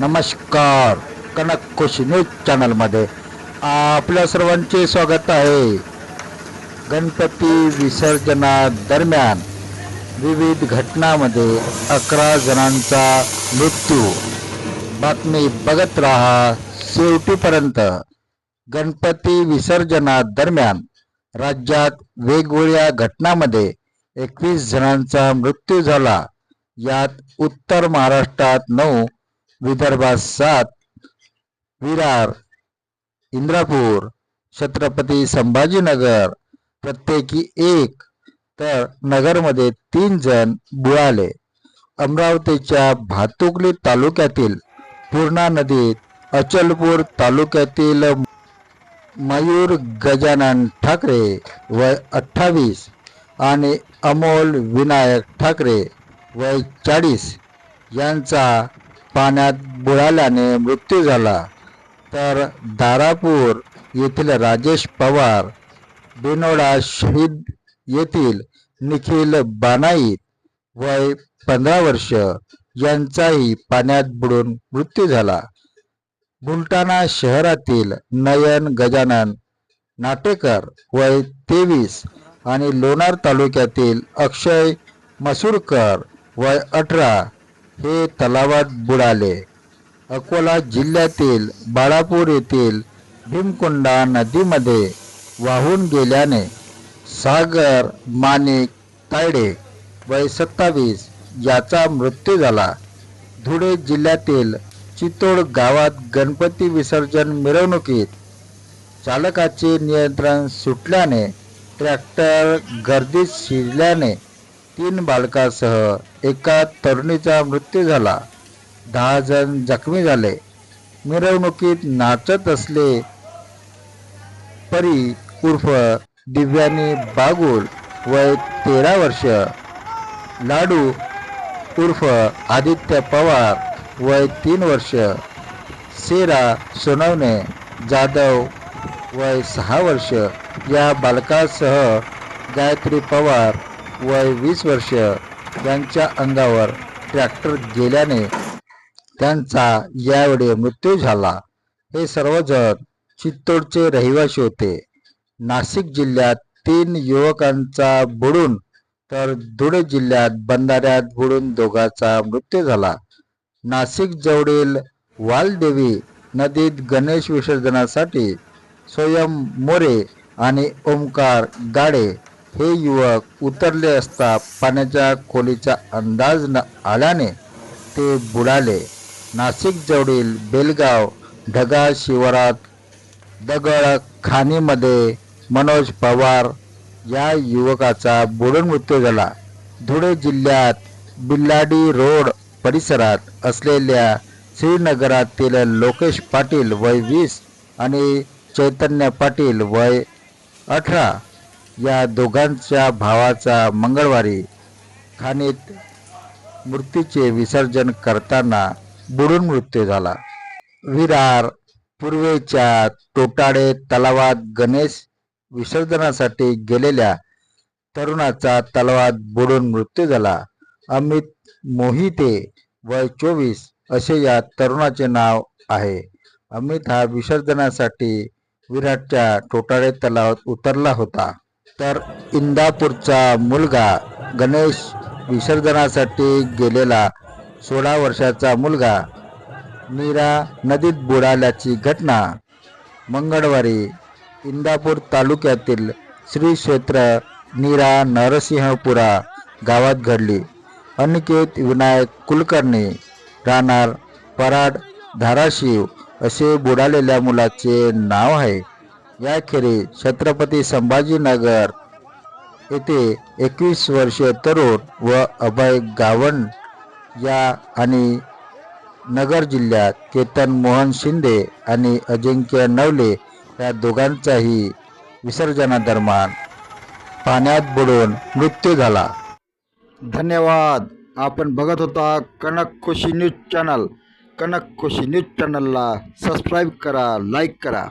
नमस्कार. कनक खुशी न्यूज चॅनलमध्ये आपल्या सर्वांचे स्वागत आहे. गणपती विसर्जनादरम्यान विविध घटनांमध्ये अकरा जणांचा मृत्यू. बातमी बघत राहा शेवटीपर्यंत. गणपती विसर्जनादरम्यान राज्यात वेगवेगळ्या घटनांमध्ये एकवीस जणांचा मृत्यू झाला. यात उत्तर महाराष्ट्रात नऊ विदर्भात सात विरार इंद्रापूर छत्रपती संभाजीनगर प्रत्येकी एक तर नगरमध्ये तीन जण बुळाले अमरावतीच्या भातुकली तालुक्यातील पूर्णा नदीत अचलपूर तालुक्यातील मयूर गजानन ठाकरे वय अठ्ठावीस आणि अमोल विनायक ठाकरे वय चाळीस यांचा पाण्यात बुडाल्याने मृत्यू झाला. तर दारापूर येथील राजेश पवार बिनोडा शहीद येथील निखिल बानाईत वय पंधरा वर्ष यांचाही पाण्यात बुडून मृत्यू झाला. बुलटाणा शहरातील नयन गजानन नाटेकर वय तेवीस आणि लोणार तालुक्यातील अक्षय मसूरकर वय अठरा हे तलावात बुडाले. अकोला जिल्ह्यातील बाळापूर येथील भीमकुंडा नदीमध्ये वाहून गेल्याने सागर माणिक तायडे वय सत्तावीस याचा मृत्यू झाला. धुळे जिल्ह्यातील चितोड गावात गणपती विसर्जन मिरवणुकीत चालकाचे नियंत्रण सुटल्याने ट्रॅक्टर गर्दीत शिरल्याने तीन बालकासह एका तरुणीचा मृत्यू झाला. दहा जण जखमी झाले. मिरवणुकीत नाचत असले परी उर्फ दिव्यानी बागुल वय तेरा वर्ष. लाडू उर्फ आदित्य पवार वय तीन वर्ष. सेरा सोनवणे जाधव वय सहा वर्ष. या बालकासह गायत्री पवार वय वीस वर्ष यांच्या अंगावर ट्रॅक्टर गेल्याने त्यांचा यावेळी मृत्यू झाला. हे सर्वजण चित्तोडचे रहिवासी होते. नाशिक जिल्ह्यात तीन युवकांचा बुडून तर धुळे जिल्ह्यात बंधाऱ्यात बुडून दोघांचा मृत्यू झाला. नाशिक जवळील वालदेवी नदीत गणेश विसर्जनासाठी स्वयं मोरे आणि ओमकार गाडे हे युवक उतरले असता पाण्याच्या खोलीचा अंदाज न आल्याने ते बुडाले. नाशिकजवळील बेलगाव ढगा शिवारात दगड खाणीमध्ये मनोज पवार या युवकाचा बुडून मृत्यू झाला. धुळे जिल्ह्यात बिल्लाडी रोड परिसरात असलेल्या श्रीनगरातील लोकेश पाटील वय वीस आणि चैतन्य पाटील वय अठरा या दोघांच्या भावाचा मंगळवारी खाणीत मूर्तीचे विसर्जन करताना बुडून मृत्यू झाला. विरार पूर्वेच्या टोटाडे तलावात गणेश विसर्जनासाठी गेलेल्या तरुणाचा तलावात बुडून मृत्यू झाला. अमित मोहिते वय चोवीस असे या तरुणाचे नाव आहे. अमित हा विसर्जनासाठी विराटच्या टोटाळे तलावात उतरला होता. तर इंदापूरचा मुलगा गणेश विसर्जनासाठी गेलेला सोळा वर्षाचा मुलगा नीरा नदीत बुडाल्याची घटना मंगळवारी इंदापूर तालुक्यातील श्री क्षेत्र नीरा नरसिंहपुरा गावात घडली. अनिकेत विनायक कुलकर्णी राहणार पराड धाराशिव असे बुडालेल्या मुलाचे नाव आहे. याखेरीज छत्रपती संभाजीनगर येथे एकवीस वर्षीय तरुण व अभय गावण या आणि नगर जिल्ह्यात केतन मोहन शिंदे आणि अजिंक्य नवले या दोघांचाही विसर्जनादरम्यान पाण्यात बुडून मृत्यू झाला. धन्यवाद. आपण बघत होता Kanak Khushi news channel. Kanak Khushi news चॅनलला सबस्क्राईब करा लाईक करा.